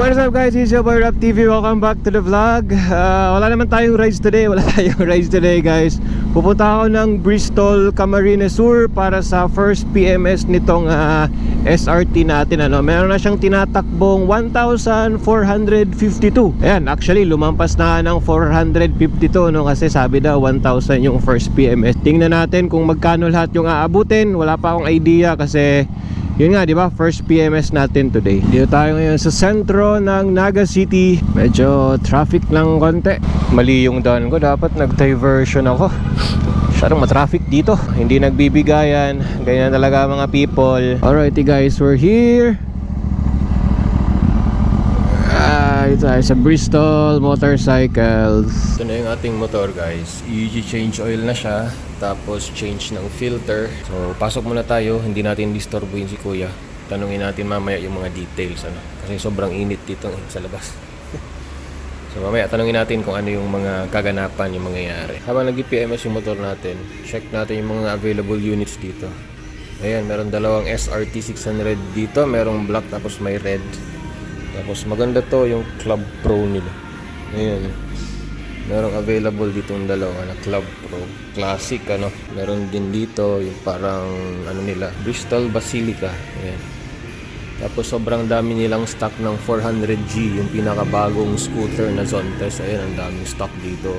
What is up guys? It's your boy Rap TV. Welcome back to the vlog. Uh, wala naman tayong rides today. Wala tayong rides today guys. Pupunta ako ng Bristol Camarines Sur para sa first PMS nitong uh, SRT natin. Ano? Meron na siyang tinatakbong 1,452. Ayan, actually lumampas na ng 452 no? kasi sabi daw 1,000 yung first PMS. Tingnan natin kung magkano lahat yung aabutin. Wala pa akong idea kasi yun nga, di ba? First PMS natin today. Dito tayo ngayon sa sentro ng Naga City. Medyo traffic lang konti. Mali yung daan ko. Dapat nag-diversion ako. Masyadong matraffic dito. Hindi nagbibigayan. Ganyan talaga mga people. Alrighty guys, we're here. Ito tayo sa Bristol Motorcycles. Ito na yung ating motor guys. I-change oil na siya. Tapos change ng filter. So pasok muna tayo. Hindi natin disturbuhin si kuya. Tanungin natin mamaya yung mga details. Ano? Kasi sobrang init dito eh, sa labas. so mamaya tanungin natin kung ano yung mga kaganapan yung mangyayari. Habang nag-PMS yung motor natin, check natin yung mga available units dito. Ayan, meron dalawang SRT 600 dito. Merong black tapos may red. Tapos maganda to yung Club Pro nila. Ayan. Merong available dito yung dalawa na Club Pro. Classic ano. Meron din dito yung parang ano nila. Bristol Basilica. Ayan. Tapos sobrang dami nilang stock ng 400G. Yung pinakabagong scooter na Zontes. Ayan ang daming stock dito.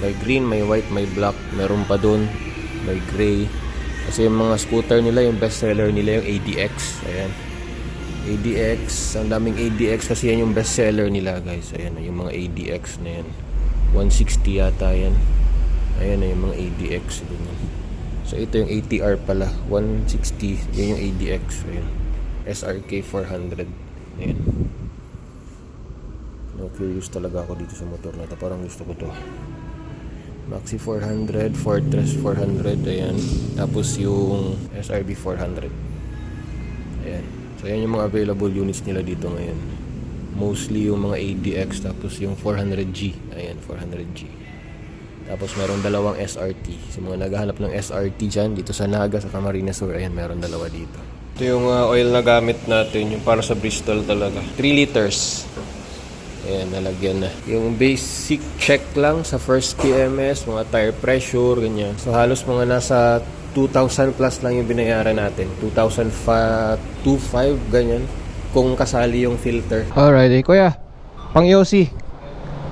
May green, may white, may black. Meron pa dun. May gray. Kasi yung mga scooter nila, yung best seller nila yung ADX. Ayan. ADX, ang daming ADX kasi yan yung best seller nila guys. Ayan yung mga ADX na yan. 160 yata yan. Ayan yung mga ADX. Ganyan. So ito yung ATR pala. 160. Yan yung ADX. Ayan. SRK 400. Ayan. No, curious talaga ako dito sa motor na to. Parang gusto ko to. Maxi 400, Fortress 400, ayan. Tapos yung SRB 400. Ayan. So yan yung mga available units nila dito ngayon. Mostly yung mga ADX tapos yung 400G. Ayan, 400G. Tapos meron dalawang SRT. Sa mga naghahanap ng SRT dyan, dito sa Naga, sa Camarines Sur, ayan, meron dalawa dito. Ito yung uh, oil na gamit natin, yung para sa Bristol talaga. 3 liters. Ayan, nalagyan na. Yung basic check lang sa first PMS, mga tire pressure, ganyan. So halos mga nasa 2,000 plus lang yung binayaran natin. 2,025, ganyan. Kung kasali yung filter. Alright, eh, kuya. Pang Yossi.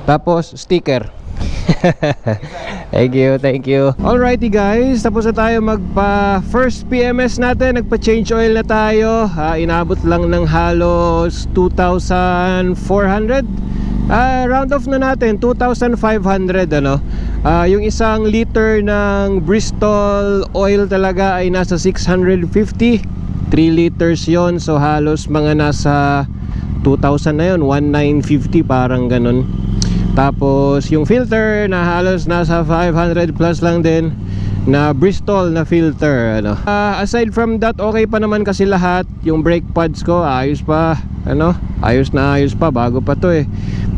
Tapos, sticker. thank you, thank you. Alrighty guys, tapos na tayo magpa first PMS natin. Nagpa-change oil na tayo. Ah, inabot lang ng halos 2,400. Ah, round off na natin 2,500 ano. Ah, yung isang liter ng Bristol oil talaga ay nasa 650. 3 liters yon so halos mga nasa 2,000 na yon 1,950 parang ganun. Tapos yung filter na halos nasa 500 plus lang din na Bristol na filter ano. Ah, aside from that okay pa naman kasi lahat. Yung brake pads ko ayos pa ano. Ayos na ayos pa bago pa to eh.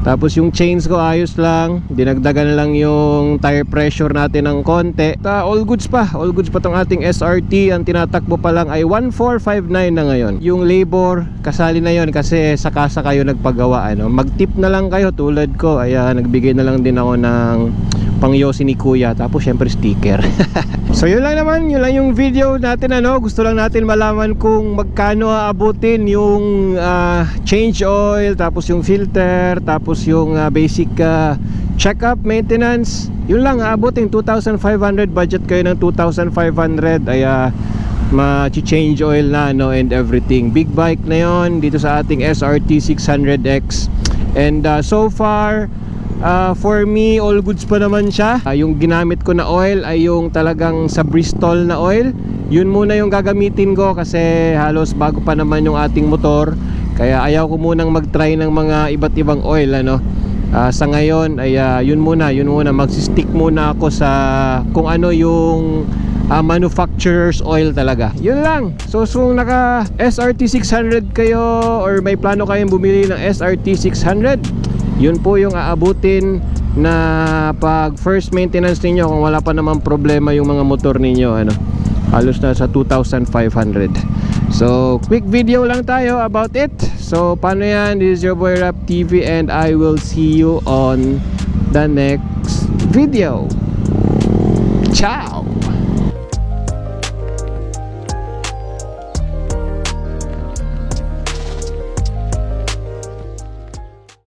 Tapos yung chains ko ayos lang. Dinagdagan lang yung tire pressure natin ng konti. Ta, all goods pa. All goods pa tong ating SRT ang tinatakbo pa lang ay 1459 na ngayon. Yung labor kasali na yon kasi sa kasa kayo nagpagawa ano. Mag tip na lang kayo tulad ko. Ayan nagbigay na lang din ako ng pangyosi ni kuya tapos syempre sticker. So yun lang naman yun lang yung video natin ano? Gusto lang natin malaman kung magkano aabutin yung ah, change oil tapos yung filter tapos yung ah, basic ah, check up maintenance. Yun lang aabutin. 2,500 budget kayo ng 2,500 ay ah, ma-change oil na no and everything. Big bike na yon dito sa ating SRT 600X and ah, so far Ah, for me, all goods pa naman siya. Ah, yung ginamit ko na oil ay yung talagang sa Bristol na oil. Yun muna yung gagamitin ko kasi halos bago pa naman yung ating motor. Kaya ayaw ko munang mag-try ng mga iba't ibang oil ano. Ah, sa ngayon ay ah, yun muna, yun muna magsi-stick muna ako sa kung ano yung ah, manufacturer's oil talaga. Yun lang. So, kung naka SRT 600 kayo or may plano kayong bumili ng SRT 600, yun po yung aabutin na pag first maintenance ninyo kung wala pa naman problema yung mga motor ninyo ano halos na sa 2,500 so quick video lang tayo about it. So paano yan? This is your boy Rap TV and I will see you on the next video. Ciao